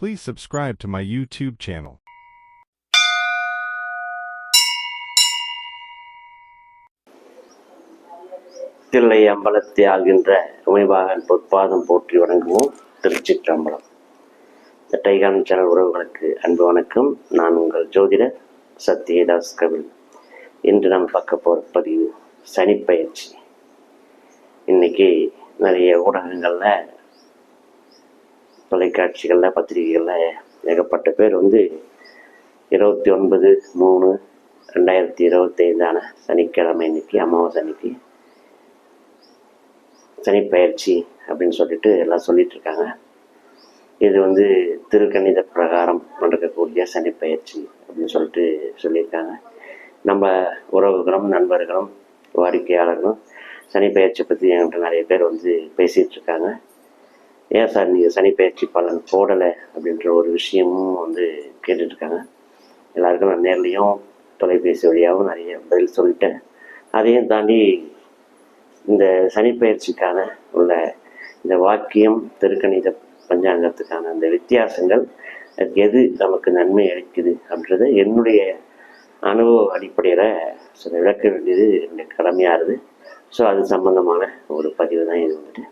Please subscribe to my YouTube channel. Thillai அம்பலத்தை ஆள்கின்ற Umaibagan பொற்பாதம் போற்றி வணங்குவோம். திருச்சிற்றம்பலம். இந்த டைகான் சேனல் உறவுகளுக்கு அன்பு வணக்கம். நான் உங்கள் ஜோதிடர் சத்யதாஸ் கபில். இன்று நாம் பார்க்க போகிற பதிவு சனிப்பயிற்சி. இன்னைக்கு நிறைய ஊடகங்களில் தொலைக்காட்சிகளில் பத்திரிகைகளில் ஏகப்பட்ட பேர் வந்து இருபத்தி ஒன்பது மூணு ரெண்டாயிரத்தி இருபத்தைந்தான சனிக்கிழமை இன்னைக்கு அமாவாசை அன்னைக்கு சனிப்பயிற்சி அப்படின்னு சொல்லிட்டு எல்லாம் சொல்லிட்டு இருக்காங்க இது வந்து திருக்கணித பிரகாரம் நடக்கக்கூடிய சனிப்பயிற்சி அப்படின்னு சொல்லிட்டு சொல்லியிருக்காங்க. நம்ம உறவுகளும் நண்பர்களும் வாடிக்கையாளர்களும் சனிப்பயிற்சி பற்றி என்கிட்ட நிறைய பேர் வந்து பேசிகிட்டு இருக்காங்க ஏன் சார் நீங்கள் சனிப்பெயர்ச்சி பலன் போடலை அப்படின்ற ஒரு விஷயமும் வந்து கேட்டுட்ருக்காங்க. எல்லாருக்கும் நான் நேர்லேயும் தொலைபேசி வழியாகவும் நிறைய பதில் சொல்லிட்டேன். அதையும் தாண்டி இந்த சனிப்பெயர்ச்சிக்கான உள்ள இந்த வாக்கியம் திருக்கணித பஞ்சாங்கத்துக்கான அந்த வித்தியாசங்கள் அதுக்கு எது நமக்கு நன்மை அளிக்குது அப்படின்றத என்னுடைய அனுபவ அடிப்படையில் சில விளக்க வேண்டியது என்னுடைய கடமையாக இருக்குது ஸோ அது சம்மந்தமான ஒரு பதிவு தான் இது வந்துட்டு.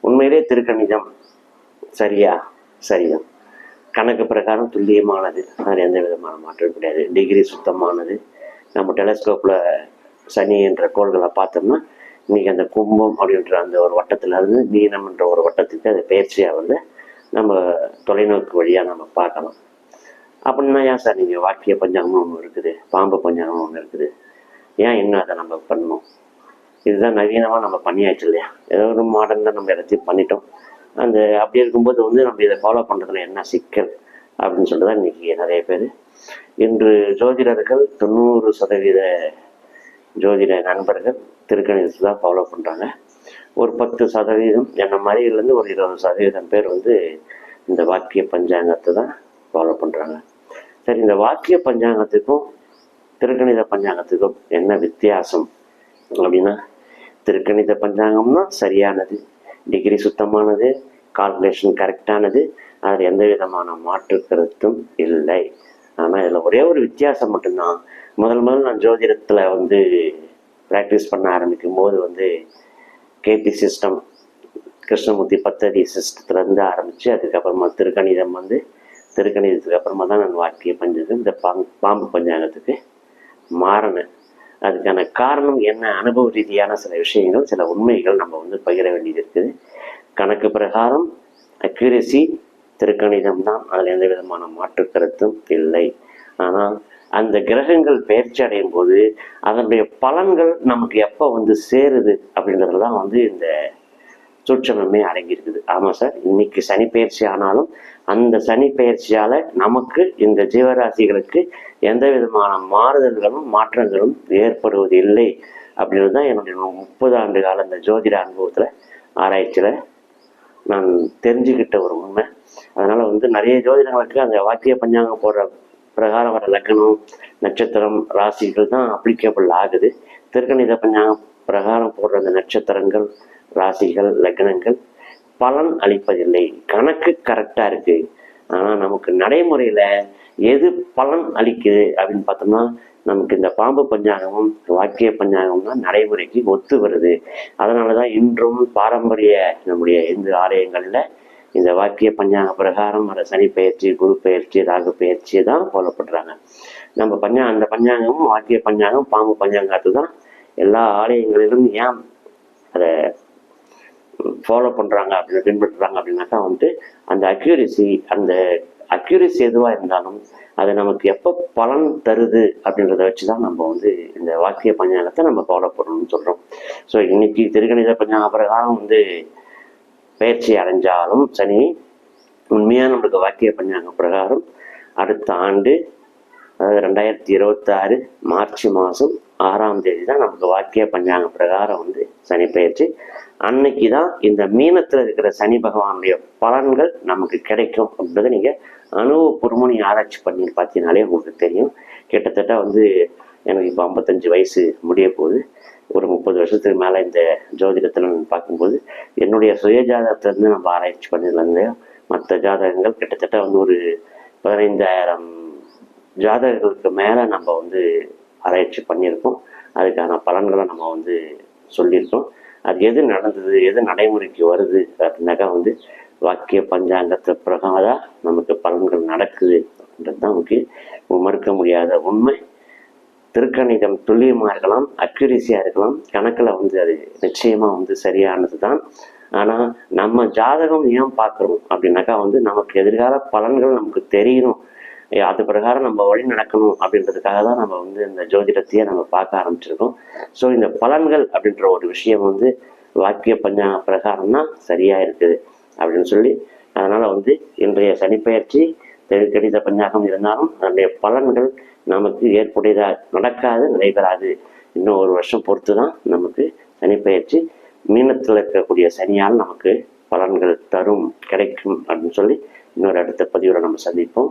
உண்மையிலே திருக்கணிதம் சரியா? சரிதான். கணக்கு பிரகாரம் துல்லியமானது. அதில் எந்த விதமான மாற்றம் கிடையாது. டிகிரி சுத்தமானது. நம்ம டெலஸ்கோப்பில் சனி என்ற கோள்களை பார்த்தோம்னா இன்னைக்கு அந்த கும்பம் அப்படின்ற அந்த ஒரு வட்டத்தில் இருந்து மீனம் என்ற ஒரு வட்டத்துக்கு அது பயிற்சியாக வந்து நம்ம தொலைநோக்கு வழியாக நம்ம பார்க்கலாம். அப்படின்னா ஏன் சார் நீங்கள் வாக்கிய பஞ்சாங்கம்னு ஒன்று இருக்குது? பாம்பு பஞ்சாங்கம் ஒன்று இருக்குது. ஏன் இன்னும் அதை நம்ம பண்ணணும்? இதுதான் நவீனமாக நம்ம பண்ணியாச்சு இல்லையா? ஏதோ ஒரு மாடர்ன் தான் நம்ம எல்லாத்தையும் பண்ணிட்டோம். அந்த அப்படி இருக்கும்போது வந்து நம்ம இதை ஃபாலோ பண்ணுறதுல என்ன சிக்கல் அப்படின்னு சொல்லிட்டு தான் இன்றைக்கி நிறைய பேர். இன்று ஜோதிடர்கள் தொண்ணூறு சதவீத ஜோதிட நண்பர்கள் திருக்கணிதத்தை தான் ஃபாலோ பண்ணுறாங்க ஒரு பத்து சதவீதம் என்ன மாதிரிலேருந்து ஒரு இருபது சதவீதம் பேர் வந்து இந்த வாக்கிய பஞ்சாங்கத்தை தான் ஃபாலோ பண்ணுறாங்க சரி இந்த வாக்கிய பஞ்சாங்கத்துக்கும் திருக்கணித பஞ்சாங்கத்துக்கும் என்ன வித்தியாசம்? அப்படின்னா திருக்கணித பஞ்சாங்கம்னா சரியானது. டிகிரி சுத்தமானது கால்குலேஷன் கரெக்டானது அதில் எந்த விதமான மாற்று கருத்தும் இல்லை. ஆனால் இதில் ஒரே ஒரு வித்தியாசம் மட்டும்தான். முதல் முதல் நான் ஜோதிடத்தில் வந்து ப்ராக்டிஸ் பண்ண ஆரம்பிக்கும் போது வந்து கேபி சிஸ்டம் கிருஷ்ணமூர்த்தி பத்தடி சிஸ்டத்துலேருந்து ஆரம்பித்து அதுக்கப்புறமா திருக்கணிதம் வந்து திருக்கணிதத்துக்கு அப்புறமா தான் நான் வாழ்க்கையை பஞ்சாங்கம் இந்த பாம்பு பாம்பு பஞ்சாங்கத்துக்கு மாறினேன். அதுக்கான காரணம் என்ன? அனுபவ ரீதியான சில விஷயங்கள் சில உண்மைகள் நம்ம வந்து பகிர வேண்டியது இருக்குது. கணக்கு பிரகாரம் அக்யூரசி திருக்கணிதம் தான் அதில் எந்த விதமான மாற்று கருத்தும் இல்லை. ஆனால் அந்த கிரகங்கள் பயிற்சி அடையும் போது அதனுடைய பலன்கள் நமக்கு எப்போ வந்து சேருது அப்படின்றது தான் வந்து இந்த சூட்சமே அடங்கியிருக்குது. ஆமாம் சார் இன்னைக்கு சனி பயிற்சி ஆனாலும் அந்த சனி பயிற்சியால் நமக்கு இந்த ஜீவராசிகளுக்கு எந்த விதமான மாறுதல்களும் மாற்றங்களும் ஏற்படுவது இல்லை அப்படின்றது தான் என்னுடைய முப்பது ஆண்டு கால இந்த ஜோதிட அனுபவத்தில் ஆராய்ச்சியில் நான் தெரிஞ்சுக்கிட்ட ஒரு உண்மை. அதனால் வந்து நிறைய ஜோதிடங்களுக்கு அந்த வாக்கிய பஞ்சாங்கம் போடுற பிரகாரம் வர லக்னம் நட்சத்திரம் ராசிகள் தான் அப்ளிகபிள் ஆகுது. திருக்கணித பஞ்சாங்கம் பிரகாரம் போடுற அந்த நட்சத்திரங்கள் ராசிகள் லக்னங்கள் பலன் அளிப்பதில்லை. கணக்கு கரெக்டாக இருக்கு. ஆனால் நமக்கு நடைமுறையில் எது பலன் அளிக்குது அப்படின்னு பார்த்தோம்னா நமக்கு இந்த பாம்பு பஞ்சாங்கமும் வாக்கிய பஞ்சாங்கமும் தான் நடைமுறைக்கு ஒத்து வருது. அதனால தான் இன்றும் பாரம்பரிய நம்முடைய இந்து ஆலயங்களில் இந்த வாக்கிய பஞ்சாங்க பிரகாரம் வர சனி பயிற்சி குரு பயிற்சி ராகு பயிற்சி தான் ஃபாலோ பண்ணுறாங்க நம்ம பஞ்சா அந்த பஞ்சாங்கமும் வாக்கிய பஞ்சாங்கம் பாம்பு பஞ்சாங்கத்து தான் எல்லா ஆலயங்களிலும் ஏன் அதை ஃபாலோ பண்ணுறாங்க அப்படின்னு பின்பற்றுறாங்க அப்படின்னாக்கா வந்துட்டு அந்த அக்யூரசி அந்த அக்யூரசி எதுவாக இருந்தாலும் அது நமக்கு எப்போ பலன் தருது அப்படின்றத வச்சு தான் நம்ம வந்து இந்த வாக்கிய பஞ்சாங்கத்தை நம்ம ஃபாலோ பண்ணணும்னு சொல்கிறோம் ஸோ இன்னைக்கு திருக்கணித பஞ்சாங்க பிரகாரம் வந்து பயிற்சி அடைஞ்சாலும் சனி உண்மையாக நம்மளுக்கு வாக்கிய பஞ்சாங்க பிரகாரம் அடுத்த ஆண்டு அதாவது ரெண்டாயிரத்தி இருபத்தாறு மார்ச் மாதம் ஆறாம் தேதி தான் நமக்கு வாக்கிய பஞ்சாங்க பிரகாரம் வந்து சனி பயிற்சி. அன்னைக்கு தான் இந்த மீனத்தில் இருக்கிற சனி பகவானுடைய பலன்கள் நமக்கு கிடைக்கும் அப்படின்றத நீங்கள் அனுபவபூர்வமாக நீங்கள் ஆராய்ச்சி பண்ணி பார்த்தீங்கனாலே உங்களுக்கு தெரியும். கிட்டத்தட்ட வந்து எனக்கு இப்போ ஐம்பத்தஞ்சு வயசு முடிய போகுது. ஒரு முப்பது வருஷத்துக்கு மேலே இந்த ஜோதிடத்தில் நான் பார்க்கும்போது என்னுடைய சுயஜாதகத்திலேருந்து நம்ம ஆராய்ச்சி பண்ணதுலேருந்து மற்ற ஜாதகங்கள் கிட்டத்தட்ட வந்து ஒரு பதினைந்தாயிரம் ஜாதகங்களுக்கு மேலே நம்ம வந்து ஆராய்ச்சி பண்ணியிருக்கோம். அதுக்கான பலன்களை நம்ம வந்து சொல்லியிருக்கோம். அது எது நடந்தது எது நடைமுறைக்கு வருது அப்படின்னாக்கா வந்து வாக்கிய பஞ்சாங்கத்தை பிரகாரம் நமக்கு பலன்கள் நடக்குது அப்படின்றது தான் நமக்கு மறுக்க முடியாத உண்மை. திருக்கணிதம் துல்லியமாக இருக்கலாம் அக்யூரிசியாக இருக்கலாம். கணக்கில் வந்து அது நிச்சயமாக வந்து சரியானது தான் ஆனால் நம்ம ஜாதகம் ஏன் பார்க்குறோம் அப்படின்னாக்கா வந்து நமக்கு எதிர்கால பலன்கள் நமக்கு தெரியணும் அது பிரகாரம் நம்ம வழி நடக்கணும் அப்படின்றதுக்காக தான் நம்ம வந்து இந்த ஜோதிடத்தையே நம்ம பார்க்க ஆரம்பிச்சிருக்கோம். ஸோ இந்த பலன்கள் அப்படின்ற ஒரு விஷயம் வந்து வாக்கிய பஞ்சா பிரகாரம் தான் சரியாக இருக்குது அப்படின்னு சொல்லி அதனால் வந்து இன்றைய சனிப்பெயர்ச்சி கடித பஞ்சாகம் இருந்தாலும் அதனுடைய பலன்கள் நமக்கு ஏற்புடையதாக நடக்காது நடைபெறாது. இன்னும் ஒரு வருஷம் பொறுத்து தான் நமக்கு சனிப்பெயர்ச்சி. மீனத்தில் இருக்கக்கூடிய சனியால் நமக்கு பலன்கள் தரும் கிடைக்கும் அப்படின்னு சொல்லி இன்னொரு அடுத்த பதிவில் நம்ம சந்திப்போம்.